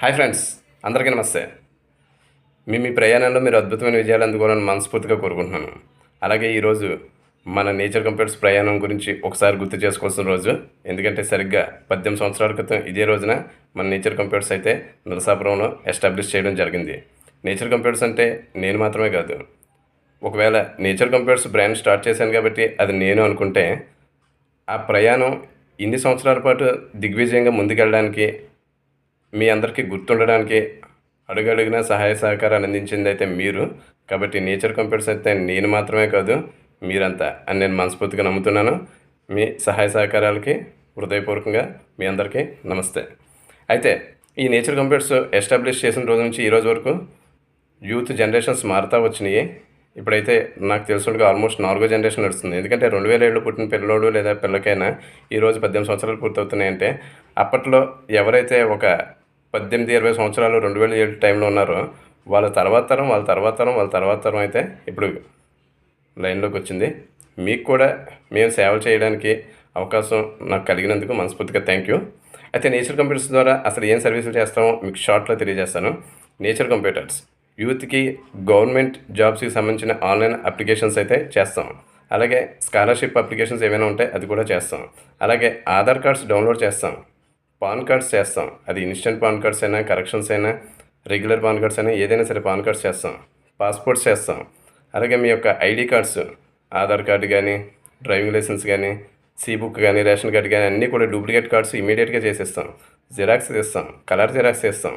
Hi friends అందరికీ నమస్తే. మీ మీ ప్రయాణంలో మీరు అద్భుతమైన విజయాలు అందుకోవాలని మనస్ఫూర్తిగా కోరుకుంటున్నాను. అలాగే ఈరోజు మన నేచర్ కంప్యూటర్స్ ప్రయాణం గురించి ఒకసారి గుర్తు చేసుకోవాల్సిన రోజు. ఎందుకంటే సరిగ్గా పద్దెనిమిది సంవత్సరాల క్రితం ఇదే రోజున మన నేచర్ కంప్యూటర్స్ అయితే నరసాపురంలో ఎస్టాబ్లిష్ చేయడం జరిగింది. నేచర్ కంప్యూటర్స్ అంటే నేను మాత్రమే కాదు. ఒకవేళ నేచర్ కంప్యూటర్స్ బ్రాండ్ స్టార్ట్ చేశాను కాబట్టి అది నేను అనుకుంటే ఆ ప్రయాణం ఇన్ని సంవత్సరాల పాటు దిగ్విజయంగా ముందుకెళ్ళడానికి మీ అందరికీ గుర్తుండడానికి అడుగడుగునా సహాయ సహకారాలు అందించింది అయితే మీరు. కాబట్టి నేచర్ కంప్యూటర్స్ అయితే నేను మాత్రమే కాదు మీరంతా అని నేను మనస్ఫూర్తిగా నమ్ముతున్నాను. మీ సహాయ సహకారాలకి హృదయపూర్వకంగా మీ అందరికీ నమస్తే. అయితే ఈ నేచర్ కంప్యూటర్స్ ఎస్టాబ్లిష్ చేసిన రోజు నుంచి ఈ రోజు వరకు యూత్ జనరేషన్స్ మారుతూ వచ్చినాయి. ఇప్పుడైతే నాకు తెలిసినట్టుగా ఆల్మోస్ట్ నాలుగో జనరేషన్ నడుస్తుంది. ఎందుకంటే రెండు వేల ఏళ్ళు పుట్టిన పిల్లోడు లేదా పిల్లకైనా ఈరోజు పద్దెనిమిది సంవత్సరాలు పూర్తవుతున్నాయంటే అప్పట్లో ఎవరైతే ఒక పద్దెనిమిది ఇరవై సంవత్సరాలు రెండు వేల ఏడు టైంలో ఉన్నారు. వాళ్ళ తర్వాత తరం వాళ్ళ తర్వాత తరం వాళ్ళ తర్వాత తరం అయితే ఇప్పుడు లైన్లోకి వచ్చింది. మీకు కూడా మేము సేవలు చేయడానికి అవకాశం నాకు కలిగినందుకు మనస్ఫూర్తిగా థ్యాంక్ యూ అయితే నేచర్ కంప్యూటర్స్ ద్వారా అసలు ఏం సర్వీసులు చేస్తామో మీకు షార్ట్లో తెలియజేస్తాను. నేచర్ కంప్యూటర్స్ యూత్కి గవర్నమెంట్ జాబ్స్కి సంబంధించిన ఆన్లైన్ అప్లికేషన్స్ అయితే చేస్తాం. అలాగే స్కాలర్షిప్ అప్లికేషన్స్ ఏమైనా ఉంటే అది కూడా చేస్తాం. అలాగే ఆధార్ కార్డ్స్ డౌన్లోడ్ చేస్తాం. పాన్ కార్డ్స్ చేస్తాం. అది ఇన్స్టెంట్ పాన్ కార్డ్స్ అయినా కరెక్షన్స్ అయినా రెగ్యులర్ పాన్ కార్డ్స్ అయినా ఏదైనా సరే పాన్ కార్డ్స్ చేస్తాం. పాస్పోర్ట్స్ చేస్తాం. అలాగే మీ యొక్క ఐడి కార్డ్స్ ఆధార్ కార్డు కానీ డ్రైవింగ్ లైసెన్స్ కానీ సీ బుక్ కానీ రేషన్ కార్డు కానీ అన్నీ కూడా డూప్లికేట్ కార్డ్స్ ఇమీడియట్గా చేసేస్తాం. జిరాక్స్ చేస్తాం కలర్ జిరాక్స్ చేస్తాం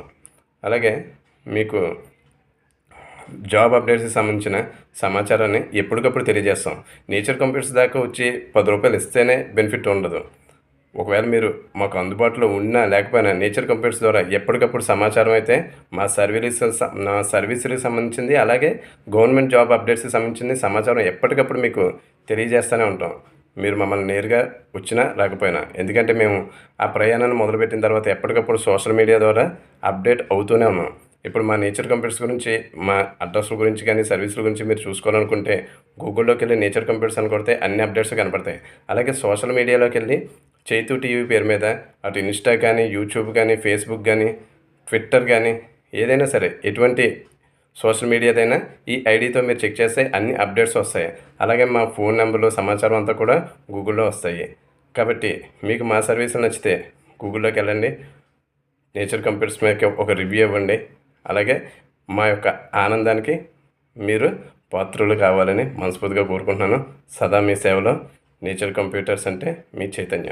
అలాగే మీకు జాబ్ అప్డేట్స్కి సంబంధించిన సమాచారాన్ని ఎప్పటికప్పుడు తెలియజేస్తాం. నేచర్ కంప్యూటర్స్ దాకా వచ్చి పది రూపాయలు ఇస్తేనే బెనిఫిట్ ఉండదు. ఒకవేళ మీరు మాకు అందుబాటులో ఉన్నా లేకపోయినా నేచర్ కంప్యూటర్స్ ద్వారా ఎప్పటికప్పుడు సమాచారం అయితే మా సర్వీస్ మా సర్వీసులకు సంబంధించింది అలాగే గవర్నమెంట్ జాబ్ అప్డేట్స్కి సంబంధించింది సమాచారం ఎప్పటికప్పుడు మీకు తెలియజేస్తూనే ఉంటాం. మీరు మమ్మల్ని నేరుగా వచ్చినా రాకపోయినా. ఎందుకంటే మేము ఆ ప్రయాణాన్ని మొదలుపెట్టిన తర్వాత ఎప్పటికప్పుడు సోషల్ మీడియా ద్వారా అప్డేట్ అవుతూనే ఉన్నాం. ఇప్పుడు మా నేచర్ కంప్యూటర్స్ గురించి మా అడ్రస్ల గురించి కానీ సర్వీసుల గురించి మీరు చూసుకోవాలనుకుంటే గూగుల్లోకి వెళ్ళి నేచర్ కంప్యూటర్స్ అని కొడితే అన్ని అప్డేట్స్ కనపడతాయి. అలాగే సోషల్ మీడియాలోకి వెళ్ళి చైతు టీవీ పేరు మీద అటు ఇన్స్టా కానీ యూట్యూబ్ కానీ ఫేస్బుక్ కానీ ట్విట్టర్ కానీ ఏదైనా సరే ఎటువంటి సోషల్ మీడియాదైనా ఈ ఐడితో మీరు చెక్ చేస్తే అన్ని అప్డేట్స్ వస్తాయి. అలాగే మా ఫోన్ నెంబర్లు సమాచారం అంతా కూడా గూగుల్లో వస్తాయి. కాబట్టి మీకు మా సర్వీసులు నచ్చితే గూగుల్లోకి వెళ్ళండి. నేచర్ కంప్యూటర్స్ మీద ఒక రివ్యూ ఇవ్వండి. అలాగే మా యొక్క ఆనందానికి మీరు పాత్రులు కావాలని మనస్ఫూర్తిగా కోరుకుంటున్నాను. సదా మీ సేవలో నేచర్ కంప్యూటర్స్ అంటే మీ Chaitanya.